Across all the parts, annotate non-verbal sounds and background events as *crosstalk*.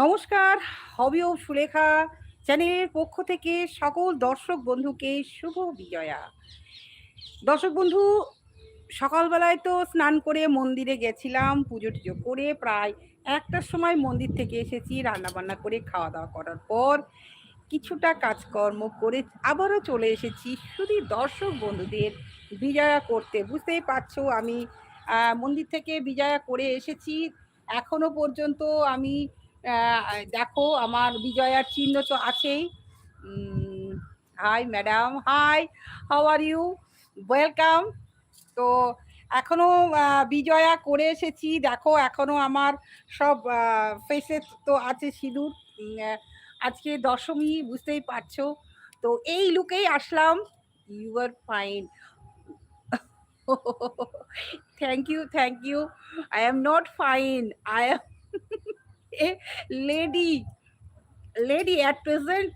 নমস্কার, হবি ও সুলেখা চ্যানেলের পক্ষ থেকে সকল দর্শক বন্ধুকে শুভ বিজয়া। দর্শক বন্ধু, সকালবেলায় তো স্নান করে মন্দিরে গেছিলাম, পুজো টুজো করে প্রায় একটার সময় মন্দির থেকে এসেছি রান্না বান্না করে খাওয়া দাওয়া করার পর কিছুটা কাজকর্ম করে আবারও চলে এসেছি। শুধু দর্শক বন্ধুদের বিজয়া করতে, বুঝতেই পারছ আমি মন্দির থেকে বিজয়া করে এসেছি। এখনও পর্যন্ত আমি দেখো আমার বিজয়ার চিহ্ন তো আছেই। Hi madam hi how are you welcome তো এখনও বিজয়া করে এসেছি। দেখো এখনও আমার সব ফেসে তো আছে সিঁদুর। আজকে দশমী, বুঝতেই পারছ। তো এই লুকেই আসলাম। You are fine thank you thank you I am not fine I am a lady. Lady at present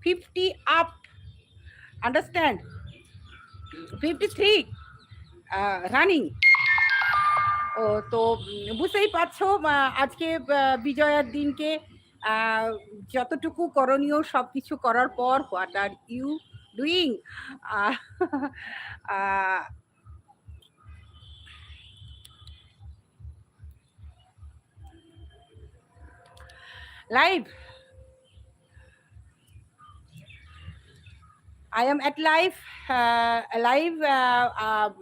50 up. Understand? 53 uh, running. ও তো বুঝতেই পারছ আজকে বিজয়ার দিনকে যতটুকু করণীয় সব কিছু করার পর what are you doing live live, uh, live. Uh, um,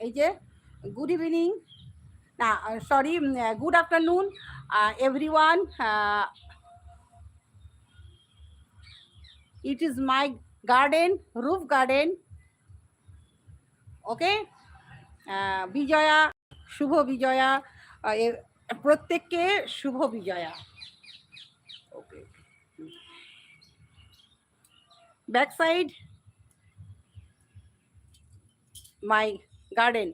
এই যে গুড ইভিনিং না sorry good afternoon everyone it is my garden roof garden okay Bijoya শুভ বিজয়া প্রত্যেককে শুভ Bijoya okay back side my garden.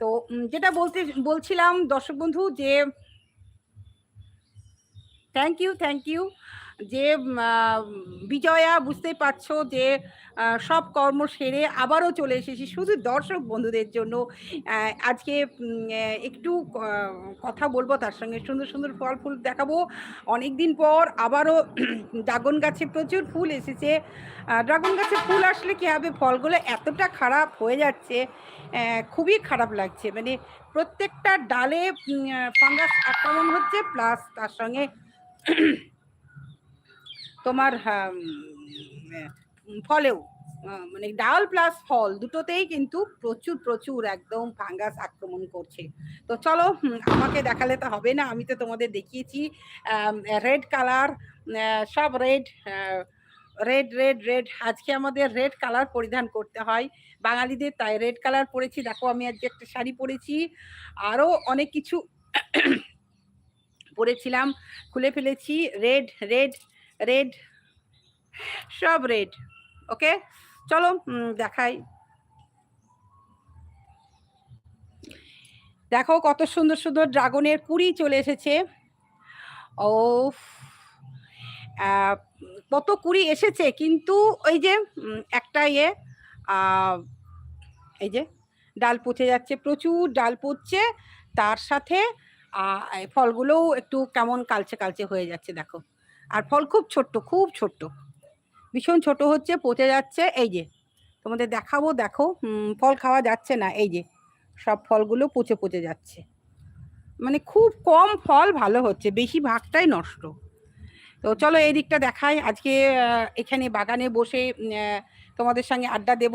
তো যেটা বলতে, বলছিলাম দর্শক বন্ধু যে থ্যাংক ইউ থ্যাংক ইউ যে বিজয়া বুঝতেই পারছ যে সব কর্ম সেরে আবারও চলে এসেছি শুধু দর্শক বন্ধুদের জন্য। আজকে একটু কথা বলব, তার সঙ্গে সুন্দর সুন্দর ফল ফুল দেখাবো। অনেক দিন পর আবারও *clears throat* ড্রাগন গাছে প্রচুর ফুল এসেছে। ড্রাগন গাছে ফুল আসলে কী হবে, ফলগুলো এতটা খারাপ হয়ে যাচ্ছে খুবই খারাপ লাগছে। মানে প্রত্যেকটা ডালে ফাঙ্গাস আক্রমণ হচ্ছে, প্লাস তার সঙ্গে *clears throat* তোমার ফলেও মানে ডাল প্লাস ফল দুটোতেই কিন্তু প্রচুর প্রচুর একদম ফাঙ্গাস আক্রমণ করছে। তো চলো আমাকে দেখালে তো হবে না, আমি তো তোমাদের দেখিয়েছি রেড কালার সব রেড রেড রেড রেড আজকে আমাদের রেড কালার পরিধান করতে হয়। বাঙালিদের তাই রেড কালার পরেছি, দেখো আমি আজকে একটা শাড়ি পরেছি আরও অনেক কিছু *coughs* পরেছিলাম, খুলে ফেলেছি রেড রেড রেড সব রেড ওকে চলো দেখাই। দেখো কত সুন্দর সুন্দর ড্রাগনের কুড়ি চলে এসেছে। ও কত কুড়ি এসেছে, কিন্তু ওই যে একটা ইয়ে এই যে, ডাল পচে যাচ্ছে, প্রচুর ডাল পচছে, তার সাথে ফলগুলোও একটু কেমন কালচে কালচে হয়ে যাচ্ছে, দেখো। আর ফল খুব ছোট্ট খুব ছোট্ট। ভীষণ ছোট হচ্ছে, পচে যাচ্ছে, এই যে। তোমাদের দেখাবো, দেখো ফল খাওয়া যাচ্ছে না, এই যে। সব ফলগুলো পচে পচে যাচ্ছে। মানে খুব কম ফল ভালো হচ্ছে, বেশি ভাগটাই নষ্ট। তো চলো এই দিকটা দেখাই, আজকে এখানে বাগানে বসে তোমাদের সঙ্গে আড্ডা দেব।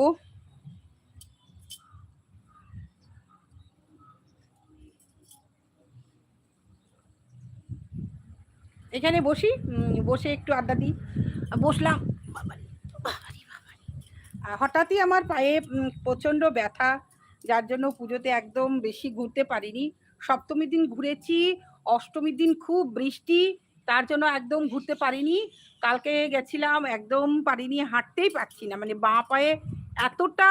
এখানে বসি বসে একটু আড্ডা দিই। বসলাম হঠাৎই আমার পায়ে প্রচণ্ড ব্যথা, যার জন্য পুজোতে একদম বেশি ঘুরতে পারিনি। সপ্তমীর দিন ঘুরেছি, অষ্টমীর দিন খুব বৃষ্টি, তার জন্য একদম ঘুরতে পারিনি। কালকে গেছিলাম, একদম পারিনি, হাঁটতেই পারছি না। মানে বাঁ পায়ে এতটা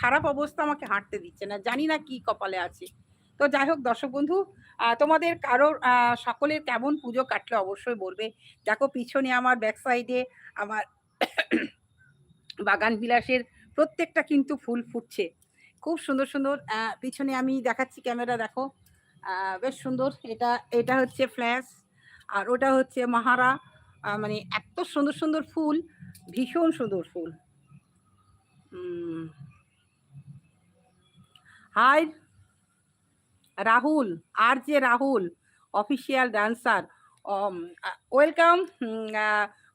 খারাপ অবস্থা আমাকে হাঁটতে দিচ্ছে না। জানি না কি কপালে আছে। তো যাই হোক, দর্শক বন্ধু তোমাদের কারোর সকলের কেমন পুজো কাটলে অবশ্যই বলবে। দেখো, পিছনে আমার ব্যাক সাইডে আমার *coughs* বাগান বিলাসের প্রত্যেকটা কিন্তু ফুল ফুটছে। খুব সুন্দর সুন্দর পিছনে আমি দেখাচ্ছি ক্যামেরা, দেখো। বেশ সুন্দর, এটা এটা হচ্ছে ফ্ল্যাশ আর ওটা হচ্ছে মাহারা। মানে এত সুন্দর সুন্দর ফুল, ভীষণ সুন্দর ফুল। হাই রাহুল আর যে Rahul official dancer welcome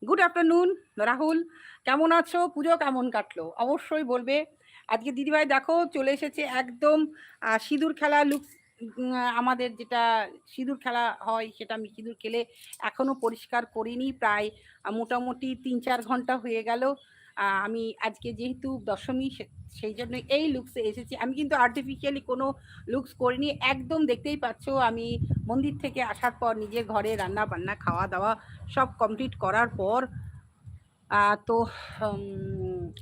good afternoon Rahul. কেমন আছো? পুজো কেমন কাটলো? অবশ্যই বলবে। আজকে দিদিভাই, দেখো, চলে এসেছে একদম সিঁদুর খেলা লুক আমাদের যেটা সিঁদুর খেলা হয়, সেটা আমি সিঁদুর খেলে এখনও পরিষ্কার করিনি। প্রায় মোটামুটি তিন চার ঘণ্টা হয়ে গেল। আমি আজকে যেহেতু দশমী সেই জন্য এই লুকসে এসেছি। আমি কিন্তু আর্টিফিশিয়ালি কোনো লুকস করিনি। একদম দেখতেই পাচ্ছ, আমি মন্দির থেকে আসার পর নিজের ঘরে রান্না বান্না খাওয়া দাওয়া সব কমপ্লিট করার পর তো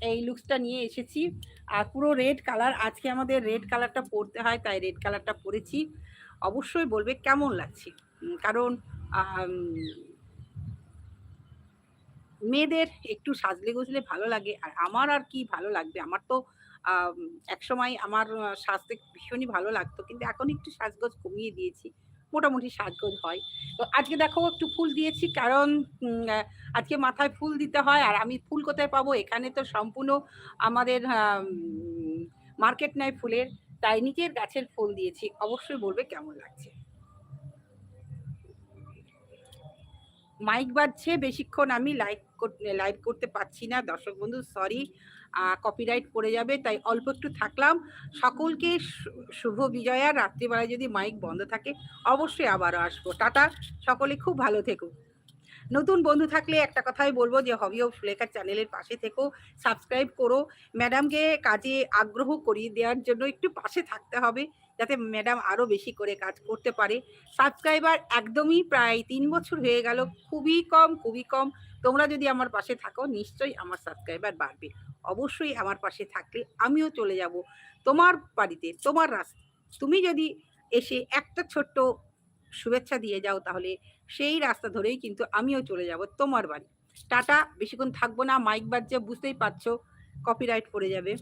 এই লুকসটা নিয়ে এসেছি। আর পুরো রেড কালার আজকে আমাদের রেড কালারটা পরতে হয়, তাই রেড কালারটা পরেছি। অবশ্যই বলবে কেমন লাগছে? কারণ মেয়েদের একটু সাজলে গুজলে ভালো লাগে, আর আমার আর কি ভালো লাগবে? আমার তো একসময় আমার সাজতে ভীষণই ভালো লাগতো, কিন্তু এখন একটু সাজগোজ কমিয়ে দিয়েছি, মোটামুটি সাজগোজ হয়। তো আজকে দেখো একটু ফুল দিয়েছি, কারণ আজকে মাথায় ফুল দিতে হয়, আর আমি ফুল কোথায় পাবো? এখানে তো সম্পূর্ণ আমাদের মার্কেট নাই ফুলের, তাই নিজের গাছের ফুল দিয়েছি, অবশ্যই বলবে কেমন লাগছে? মাইক বাজছে, বেশিক্ষণ আমি লাইক লাইভ করতে পারছি না। দর্শক বন্ধু সরি কপিরাইট পড়ে যাবে, তাই অল্প একটু থাকলাম। সকলকে শুভ বিজয়া। রাত্রিবেলায় যদি মাইক বন্ধ থাকে, অবশ্যই আবারও আসব। টাটা, সকলে খুব ভালো থেকো। নতুন বন্ধু থাকলে একটা কথাই বলব যে হবি অফ সুলেখার চ্যানেলের পাশে থেকো সাবস্ক্রাইব করো। ম্যাডামকে কাজে আগ্রহ করিয়ে দেওয়ার জন্য একটু পাশে থাকতে হবে। যাতে ম্যাডাম আরও বেশি করে কাজ করতে পারে। সাবস্ক্রাইবার একদমই প্রায় তিন বছর হয়ে গেল, খুবই কম খুবই কম। তোমরা যদি আমার পাশে থাকো, নিশ্চয়ই আমার সাবস্ক্রাইবার বাড়বে। অবশ্যই আমার পাশে থাকলে আমিও চলে যাব। তোমার বাড়িতে, তোমার রাস্তা তুমি যদি এসে একটা ছোট্ট শুভেচ্ছা দিয়ে যাও, তাহলে সেই রাস্তা ধরেই কিন্তু আমিও চলে যাব তোমার বাড়ি। টাটা, বেশিক্ষণ থাকব না মাইক বাজছে, বুঝতেই পারছ কপিরাইট পড়ে যাবে।